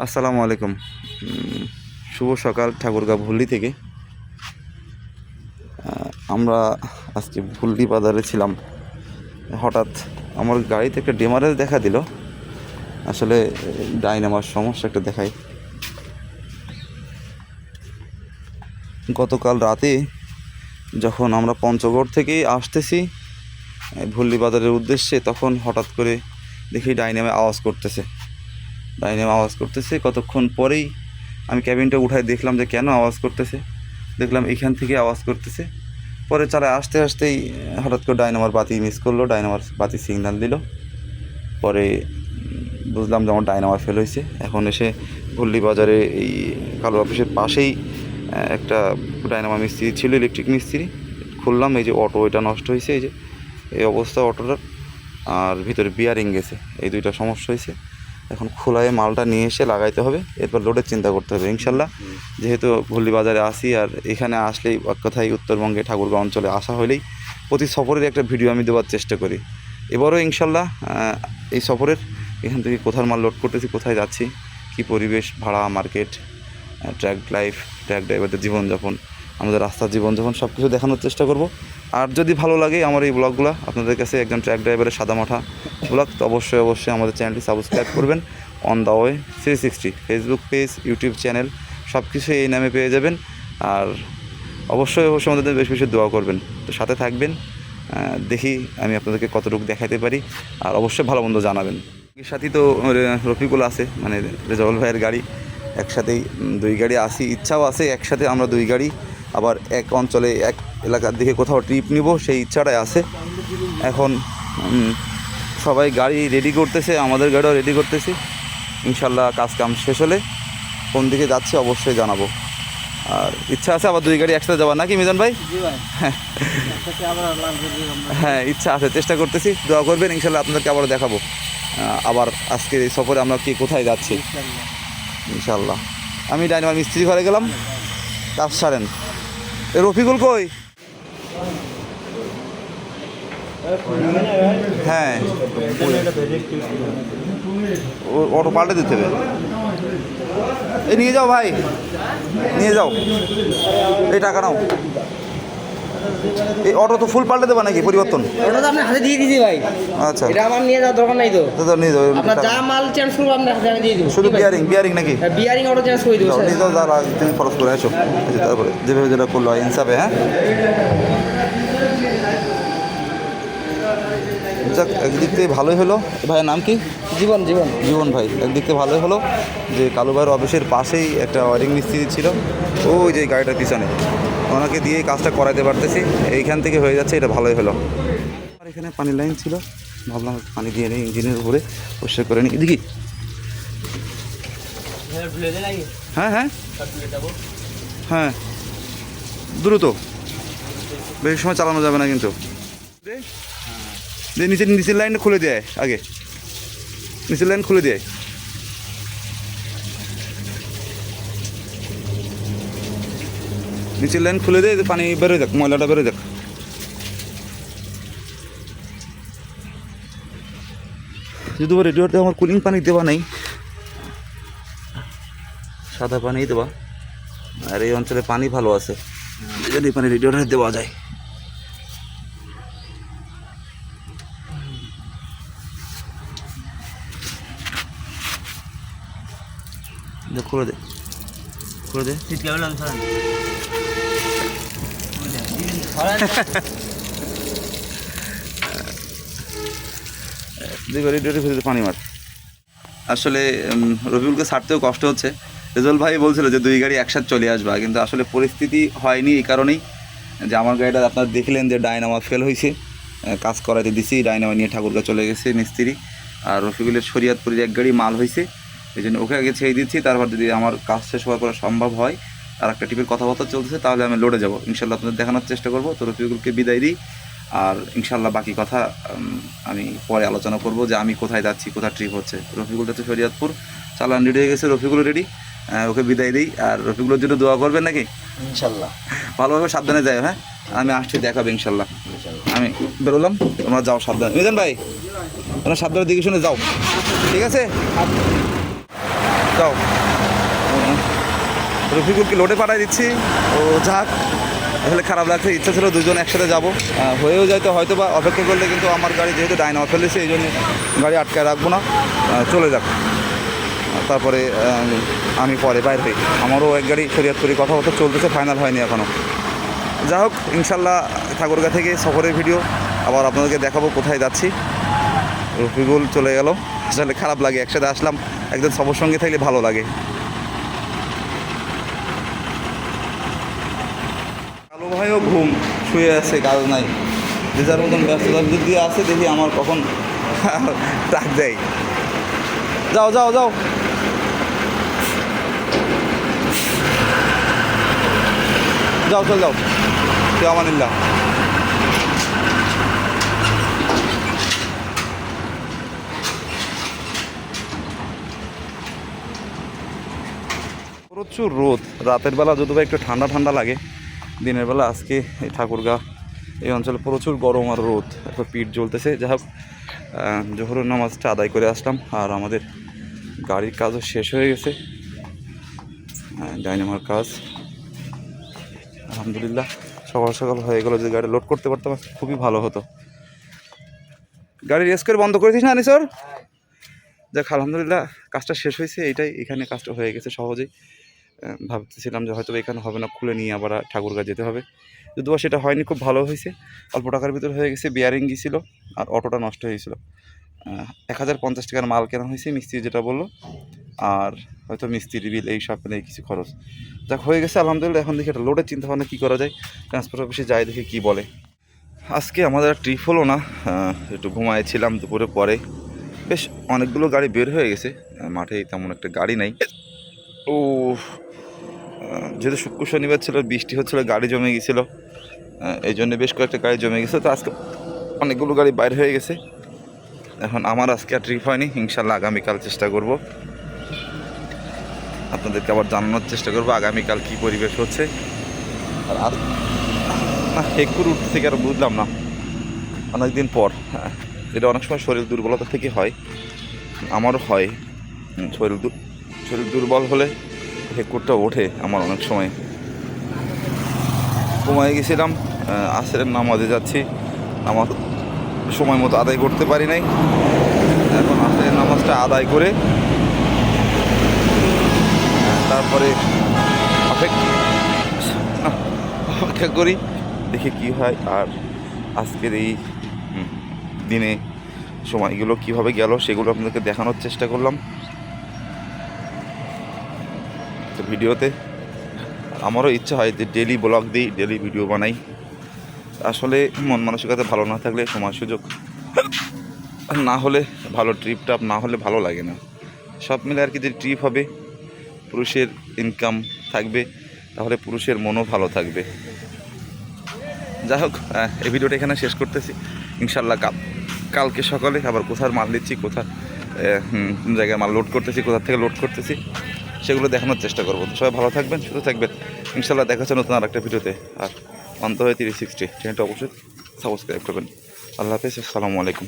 আসসালামু আলাইকুম। শুভ সকাল ঠাকুরগাঁ ভুল্লি থেকে। আমরা আজকে ভুল্লি বাজারে ছিলাম। হঠাৎ আমার গাড়িতে একটা ডেমারেজ দেখা দিল। আসলে, ডাইনামার সমস্যা একটা দেখায় গতকাল রাতে যখন আমরা পঞ্চগড় থেকেই আসতেছি ভুল্লি বাজারের উদ্দেশ্যে, তখন হঠাৎ করে দেখি ডাইনামে আওয়াজ করতেছে। ডাইনাম আওয়াজ করতেছে। কতক্ষণ পরেই আমি ক্যাবিনটা উঠায় দেখলাম যে কেন আওয়াজ করতেছে। দেখলাম এখান থেকে আওয়াজ করতেছে। পরে চালায় আসতে আসতেই হঠাৎ করে ডাইনামার বাতি মিস করল, ডাইনামার বাতি সিগন্যাল দিল। পরে বুঝলাম যে আমার ডাইনামার ফেল হয়েছে। এখন এসে ভুল্লি বাজারে এই কালো অফিসের পাশেই একটা ডাইনামা মিস্ত্রি ছিল ইলেকট্রিক মিস্ত্রি। খুললাম, এই যে অটো, এটা নষ্ট হয়েছে, এই যে, এই অবস্থা অটোটার। আর ভিতরে বিয়ারিং গেছে, এই দুইটা সমস্যা হয়েছে। এখন খোলায় মালটা নিয়ে এসে লাগাইতে হবে। এরপর লোডের চিন্তা করতে হবে, ইনশাল্লাহ। যেহেতু ভুল্লি বাজারে আসি আর এখানে আসলেই এক কথায় উত্তরবঙ্গে ঠাকুরগাঁও অঞ্চলে আসা হলেই প্রতি সফরের একটা ভিডিও আমি দেওয়ার চেষ্টা করি। এবারও ইনশাল্লাহ এই সফরের এখান থেকে কোথার মাল লোড করতেছি, কোথায় যাচ্ছি, কি পরিবেশ, ভাড়া মার্কেট ট্র্যাক লাইফ ট্র্যাক ড্রাইভারদের জীবনযাপন আমাদের রাস্তার জীবনযাপন সব কিছু দেখানোর চেষ্টা করব। আর যদি ভালো লাগে আমার এই ব্লগগুলো, আপনাদের কাছে একজন ট্র্যাক ড্রাইভারের সাদা মাঠা ব্লগ, তো অবশ্যই অবশ্যই আমাদের চ্যানেলটি সাবস্ক্রাইব করবেন on the way three sixty Facebook page YouTube channel সব কিছু এই নামে পেয়ে যাবেন। আর অবশ্যই অবশ্যই আমাদের বেশ, বেশি দোয়া করবেন। তো সাথে থাকবেন দেখি আমি আপনাদেরকে কতটুকু দেখাতে পারি। আর অবশ্যই ভালো মন্দ জানাবেন। সাথেই তো রফিকুল আছে মানে রেজাউল ভাইয়ের গাড়ি একসাথেই দুই গাড়ি আসি ইচ্ছাও আছে একসাথে আমরা দুই গাড়ি আবার এক অঞ্চলে এক এলাকার দিকে কোথাও ট্রিপ নিব সেই ইচ্ছাটাই আছে। এখন সবাই গাড়ি রেডি করতেছে আমাদের গাড়িও রেডি করতেছি। ইনশাল্লাহ কাজ কাম শেষ হলে কোন দিকে যাচ্ছে অবশ্যই জানাব। আর ইচ্ছা আছে আবার দুই গাড়ি একসাথে যাওয়ার নাকি মিজান ভাই? হ্যাঁ। ইচ্ছা আছে চেষ্টা করতেছি দোয়া করবেন ইনশাল্লাহ আপনাদেরকে আবার দেখাবো। আবার আজকের এই সফরে আমরা কি কোথায় যাচ্ছি। ইনশাল্লাহ। আমি ডাইনামার মিস্ত্রি ঘরে গেলাম। কাজ সারেন রফিকুল কই? হ্যাঁ। অটো পাল্টে দিতে হবে। এই নিয়ে যাও ভাই। নিয়ে যাও। এই টাকা নাও। এই অটো তো ফুল পাল্টে দেবা নাকি পরিবর্তন? ওটা তো আপনার হাতে দিয়ে দিয়েছি ভাই। আচ্ছা। এটা আমার নিয়ে যাওয়ার দরকার নাই তো। তো তো নিয়ে যাও আপনার যা মাল চেঞ্জ করব আপনার হাতে আমি দিয়ে দেবো। শুধু বিয়ারিং বিয়ারিং নাকি? বিয়ারিং অটো চেঞ্জ করে দেবো নিয়ে যাও যারা তুমি খরচ করে আসো। তারপরে যেভাবে যেটা করল ইনসাফে হ্যাঁ? যাক একদিক থেকে ভালোই হলো। ভাইয়ের নাম কি? জীবন জীবন। জীবন ভাই একদিক থেকে ভালোই হলো যে কালু ভাইয়ের অফিসের পাশেই একটা ওয়ারিং মিস্ত্রি ছিল। ওই যে গাড়িটার পিছনে। ওনাকে দিয়ে কাজটা করাতে পারতেছি। এইখান থেকে হয়ে যাচ্ছে, এটা ভালোই হলো। আর এখানে পানির লাইন ছিল, ভাবলাম পানি দিয়ে নিই ইঞ্জিনের উপরে, পরিষ্কার করে নিই। দেখি। হ্যাঁ হ্যাঁ। হ্যাঁ। দ্রুত। বেশি সময় চালানো যাবে না কিন্তু। দে। দে নিচে নিচের লাইনটা খুলে দেয় আগে। নিচের লাইন খুলে দেয় নিচের লাইন খুলে দেয় পানি বেরোয় যাক, ময়লাটা বেরোয় যাক। যদি রেডিওতে আমার কুলিং পানি দেওয়া নেই, সাদা পানি দেওয়া, আর এই অঞ্চলে পানি ভালো আছে, যদি পানি রেডিওটা দেওয়া যায়। খুলে দে খুলে দে। পানি মার। আসলে রবিউলকে ছাড়তেও কষ্ট হচ্ছে। রেজল ভাই বলছিল যে দুই গাড়ি একসাথে চলে আসবা, কিন্তু আসলে পরিস্থিতি হয়নি এই কারণেই যে আমার গাড়িটা আপনারা দেখলেন যে ডায়নামা ফেল হয়েছে। কাজ করাতে দিছি, ডায়নামা নিয়ে ঠাকুরগা চলে গেছে মিস্ত্রি। আর রফিকুলের শরিয়াতপুরের এক গাড়ি মাল হয়েছে, এই জন্য ওকে আগে ছেড়ে দিচ্ছি। তারপর যদি আমার কাজ শেষ হওয়ার পরে সম্ভব হয় আর একটা টিপের কথাবার্তা চলতেছে তাহলে আমি লোডে যাব। ইনশাল্লাহ আপনাদের দেখানোর চেষ্টা করব তো রফিকুলকে বিদায় দিই। আর ইনশাল্লাহ বাকি কথা আমি পরে আলোচনা করব যে আমি কোথায় যাচ্ছি কোথায় ট্রিপ হচ্ছে। রফিকুল যাচ্ছে শরিয়াতপুর। চালান রেডি হয়ে গেছে রফিকুল রেডি ওকে বিদায় দিই। আর রফিকুলের জন্য দোয়া করবেন নাকি? ইনশাল্লাহ ভালোভাবে সাবধানে যাই হ্যাঁ? আমি আসছি দেখাবে ইনশাল্লাহ আমি বেরোলাম তোমরা যাও সাবধানে। মিজান ভাই তোমরা সাবধানে দিকে শুনে যাও। ঠিক আছে? যাও। রফিকুলকে লোডে পাঠাই দিচ্ছি। ও যাক আসলে খারাপ লাগছে, ইচ্ছা ছিল দুজন একসাথে যাব। হয়েও যাইতো হয়তো বা অপেক্ষা করলে কিন্তু আমার গাড়ি যেহেতু ডাইনামা ফেলেছে, এই জন্য গাড়ি আটকায় রাখব না। চলে যাক। তারপরে আমি পরে বাইর হই। আমারও এক গাড়ি শরীয়তপুরি কথাবার্তা চলতেছে ফাইনাল হয়নি এখনও যাই হোক, ইনশাল্লাহ ঠাকুরগা থেকে সফরের ভিডিও আবার আপনাদেরকে দেখাবো কোথায় যাচ্ছি। রফিকুল চলে গেল। আসলে খারাপ লাগে, একসাথে আসলাম। একজন সফর সঙ্গে থাকলে ভালো লাগে। ভাইও ঘুম শুয়ে আছে কাজ নাই। যে যার মতন ব্যস্ততার যদি আছে দেখি আমার কখন ডাক দেয় যাও যাও যাও। যাও, চল, যাও। কেউ আমানিল্লা প্রচুর রোদ। রাতের বেলা যদিও একটু ঠান্ডা ঠান্ডা লাগে দিনের বেলা আজকে এই ঠাকুরগা এই অঞ্চলে প্রচুর গরম আর রোদ এখন পিঠ জ্বলতেছে। যাই হোক জোহরের নামাজটা আদায় করে আসলাম আর আমাদের গাড়ির কাজও শেষ হয়ে গেছে। ডাইনামার কাজ। আলহামদুলিল্লাহ সকাল সকাল হয়ে গেলো যে গাড়ি লোড করতে পারতাম খুবই ভালো হতো। গাড়ি রেস করে বন্ধ করেছিস না আনিসর? দেখ আলহামদুলিল্লাহ কাজটা শেষ হয়েছে এইটাই এখানে কাজটা হয়ে গেছে সহজেই। ভাবতেছিলাম যে হয়তো এখানে হবে না, খুলে নিয়ে আবার ঠাকুরগা যেতে হবে। যদিও সেটা হয়নি, খুব ভালো হয়েছে। অল্প টাকার ভিতর হয়ে গেছে বিয়ারিং গিয়েছিল আর অটোটা নষ্ট হয়েছিল। এক হাজার পঞ্চাশ টাকার মাল কেনা হয়েছে, মিস্ত্রি যেটা বলল। আর হয়তো মিস্ত্রি বিল, এই সব মিলে কিছু খরচ। যাক, হয়ে গেছে, আলহামদুলিল্লাহ। এখন দেখি একটা লোডের চিন্তা ভাবনা কী করা যায়। ট্রান্সপোর্ট অফিসে যাই, দেখি কী বলে। আজকে আমাদের ট্রিপ হলো না। একটু ঘুমাইছিলাম দুপুরে পরে। বেশ, অনেকগুলো গাড়ি বের হয়ে গেছে। মাঠে তেমন একটা গাড়ি নাই। ও যেহেতু শুক্র শনিবার ছিল, বৃষ্টি হচ্ছিল, গাড়ি জমে গেছিল এই জন্য বেশ কয়েকটা গাড়ি জমে গেছে। তো আজকে অনেকগুলো গাড়ি বাইর হয়ে গেছে। এখন আমার আজকে আর ট্রিপ হয়নি। ইনশাল্লাহ আগামীকাল চেষ্টা করব। আপনাদেরকে আবার জানানোর চেষ্টা করব আগামীকাল কী পরিবেশ হচ্ছে। আর আর না হেকুর উঠতে থেকে আর বুঝলাম না। অনেকদিন পর হ্যাঁ এটা অনেক সময় শরীর দুর্বলতা থেকে হয়। আমারও হয়। শরীর শরীর দুর্বল হলে হেকুরটা ওঠে আমার অনেক সময়। ঘুমায় গেছিলাম আহ, আসরের নামাজে যাচ্ছি। নামাজ সময় মতো আদায় করতে পারি নাই। এখন আসরের নামাজটা আদায় করে তারপরে অপেক্ষা করি দেখি কি হয়। আর আজকের এই দিনে সময়গুলো কীভাবে গেল সেগুলো আপনাদেরকে দেখানোর চেষ্টা করলাম। তো ভিডিওতে। আমারও ইচ্ছা হয় যে ডেলি ব্লগ দিই ডেলি ভিডিও বানাই। আসলে মন মানসিকতা ভালো না থাকলে সময় সুযোগ। না হলে ভালো ট্রিপ টাপ না হলে ভালো লাগে না। সব মিলে আর কি যে ট্রিপ হবে পুরুষের ইনকাম থাকবে তাহলে পুরুষের মনও ভালো থাকবে। যাই হোক এই ভিডিওটা এখানে শেষ করতেছি। ইনশাল্লাহ কাল কালকে সকালে আবার কোথার মাল কোথার হুম, কোন জায়গায় মাল লোড করতেছি কোথা থেকে লোড করতেছি। সেগুলো দেখানোর চেষ্টা করব। সবাই ভালো থাকবেন, সুস্থ থাকবেন। ইনশাল্লাহ দেখা হচ্ছে নতুন আর একটা ভিডিওতে। আর অন্ত হয়ে তিরিশ সিক্সটি। চ্যানেলটা অবশ্যই সাবস্ক্রাইব করবেন। আল্লাহ হাফিজ, আসসালামু আলাইকুম।